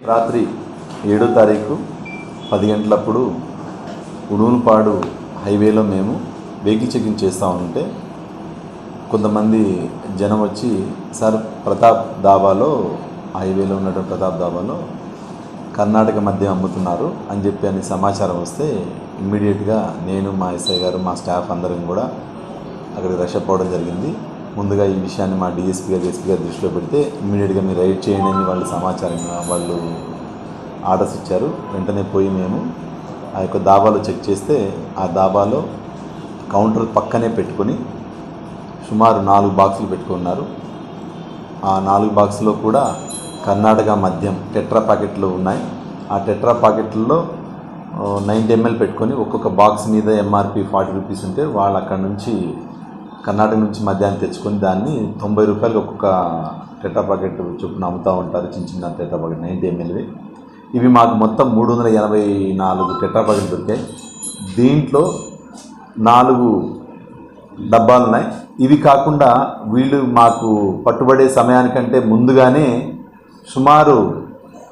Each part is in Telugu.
రాత్రి ఏడో తారీఖు పది గంటలప్పుడు ఉడూనుపాడు హైవేలో మేము వెహికల్ చెకింగ్ చేస్తూ ఉంటే కొంతమంది జనం వచ్చి సార్ ప్రతాప్ దాబాలో హైవేలో ఉన్నటువంటి ప్రతాప్ దాబాలో కర్ణాటక మద్యం అమ్ముతున్నారు అని చెప్పి అని సమాచారం వస్తే ఇమ్మీడియట్గా నేను మా ఎస్ఐ గారు మా స్టాఫ్ అందరం కూడా అక్కడికి రష్ అప్ జరిగింది. ముందుగా ఈ విషయాన్ని మా డిఎస్పీ గారు ఎస్పీ గారు దృష్టిలో పెడితే ఇమీడియట్గా మీరు రైడ్ చేయండి అని వాళ్ళు సమాచారం వాళ్ళు ఆర్డర్స్ ఇచ్చారు. వెంటనే పోయి మేము ఆ యొక్క దాబాలో చెక్ చేస్తే ఆ దాబాలో కౌంటర్ పక్కనే పెట్టుకొని సుమారు నాలుగు బాక్సులు పెట్టుకున్నారు ఆ నాలుగు బాక్సులో కూడా కర్ణాటక మద్యం టెట్రా ప్యాకెట్లు ఉన్నాయి. ఆ టెట్రా ప్యాకెట్లలో నైంటీ ఎంఎల్ పెట్టుకొని ఒక్కొక్క బాక్స్ మీద ఎంఆర్పి ఫార్టీ రూపీస్ ఉంటే వాళ్ళు అక్కడ నుంచి కర్ణాటక నుంచి మధ్యాహ్నం తెచ్చుకొని దాన్ని తొంభై రూపాయలకి ఒక్కొక్క టెటా ప్యాకెట్ చొప్పున అమ్ముతూ ఉంటారు. చిన్న చిన్న టెటా ప్యాకెట్ నైంటీ ఎంఎల్వి. ఇవి మాకు మొత్తం మూడు వందల ఎనభై నాలుగు టెటా ప్యాకెట్ దొరికాయి. దీంట్లో నాలుగు డబ్బాలు ఉన్నాయి. ఇవి కాకుండా వీళ్ళు మాకు పట్టుబడే సమయానికంటే ముందుగానే సుమారు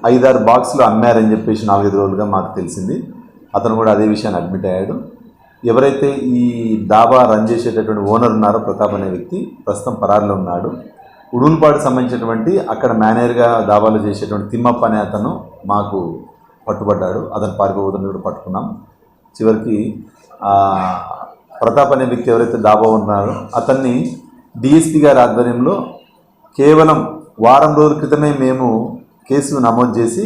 ఐదారు బాక్సులు అమ్మారని చెప్పేసి నాలుగైదు రోజులుగా మాకు తెలిసింది. అతను కూడా అదే విషయాన్ని అడ్మిట్ అయ్యాడు. ఎవరైతే ఈ దాబా రన్ చేసేటటువంటి ఓనర్ ఉన్నారో ప్రతాప్ అనే వ్యక్తి ప్రస్తుతం పరారులో ఉన్నాడు. ఉడుల్పాడు సంబంధించినటువంటి అక్కడ మేనేజర్గా దాబాలు చేసేటువంటి తిమ్మప్ప అనే అతను మాకు పట్టుబడ్డాడు. అతను పారిపోతుందని కూడా పట్టుకున్నాం. చివరికి ప్రతాప్ అనే వ్యక్తి ఎవరైతే దాబా ఉన్నారో అతన్ని డిఎస్పీ గారి ఆధ్వర్యంలో కేవలం వారం రోజుల క్రితమే మేము కేసు నమోదు చేసి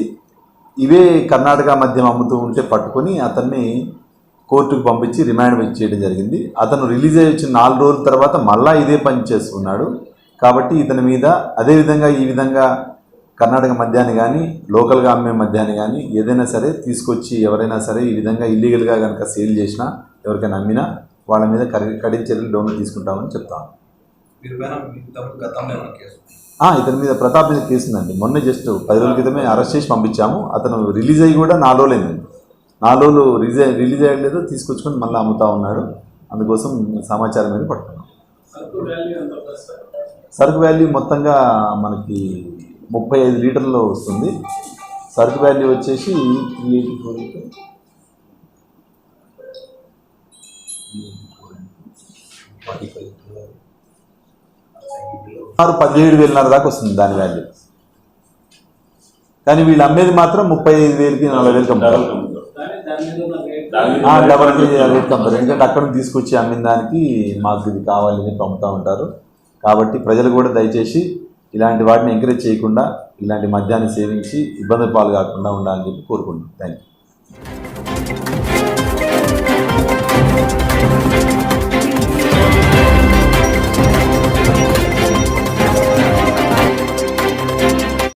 ఇవే కర్ణాటక మద్యం అమ్ముతూ ఉంటే పట్టుకొని అతన్ని కోర్టుకు పంపించి రిమాండ్ చేయడం జరిగింది. అతను రిలీజ్ అయ్యి వచ్చిన నాలుగు రోజుల తర్వాత మళ్ళా ఇదే పని చేస్తున్నాడు. కాబట్టి ఇతని మీద అదేవిధంగా ఈ విధంగా కర్ణాటక మద్యాన్ని కానీ లోకల్గా అమ్మే మద్యాన్ని కానీ ఏదైనా సరే తీసుకొచ్చి ఎవరైనా సరే ఈ విధంగా ఇల్లీగల్గా కనుక సేల్ చేసినా ఎవరికైనా అమ్మినా వాళ్ళ మీద కఠిన చర్యలు డౌన్ తీసుకుంటామని చెప్తాను ఇతని మీద ప్రతాప్ మీద కేసు ఉందండి. మొన్న జస్ట్ పది రోజుల క్రితమే అరెస్ట్ చేసి పంపించాము. అతను రిలీజ్ అయ్యి కూడా నాలుగు రోజులు అయిందండి. నాలుగు రిలీజ్ రిలీజ్ అయ్యలేదు తీసుకొచ్చుకొని మళ్ళీ అమ్ముతా ఉన్నాడు అందుకోసం సమాచారం మీద పట్టుకున్నాం సరుకు వాల్యూ మొత్తంగా మనకి ముప్పై ఐదు లీటర్లో వస్తుంది. సరుకు వాల్యూ వచ్చేసి త్రీ ఎయిటీ ఫోర్ సుమారు పదిహేడు వేలన్నర దాకా వస్తుంది దాని వాల్యూ కానీ వీళ్ళు అమ్మేది మాత్రం ముప్పై ఐదు వేలకి నలభై వేలకి అమ్ముతారు. డబల్ రేట్ కంపెనీ ఎందుకంటే అక్కడ తీసుకొచ్చి అమ్మిన దానికి మాకు ఇది కావాలి అని పంపుతూ ఉంటారు. కాబట్టి ప్రజలు కూడా దయచేసి ఇలాంటి వాటిని ఎంకరేజ్ చేయకుండా ఇలాంటి మద్యాన్ని సేవించి ఇబ్బంది పాలు కాకుండా ఉండాలని చెప్పి కోరుకుంటున్నాం. Thank you